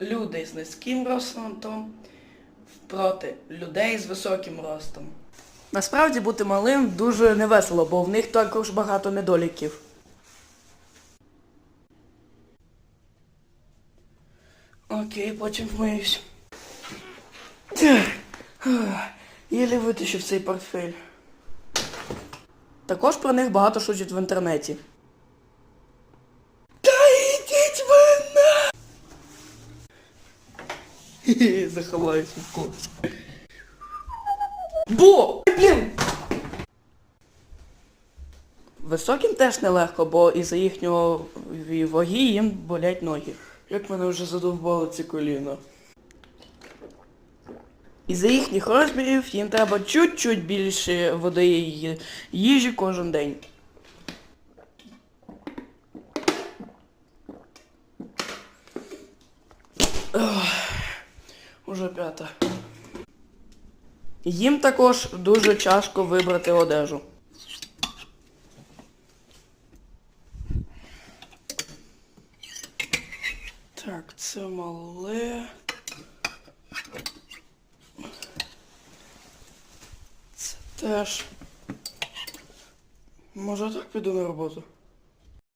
люди з низьким ростом проти людей з високим ростом. Насправді бути малим дуже невесело, бо в них також багато недоліків. Окей, потім вмиюсь. Єлі витащив цей портфель. Також про них багато шутять в інтернеті. Та йдіть ви на... Хе-хе, Заховаюсь в когось. Бо! Блін! Високим теж нелегко, бо із-за їхнього ваги їм болять ноги. Як мене вже задовбало ці коліна. Із-за їхніх розмірів їм треба чуть-чуть більше води і їжі кожен день. Ох, Уже п'ята. Їм також дуже тяжко вибрати одежу. Так, це мале. Це теж. Може так піду на роботу?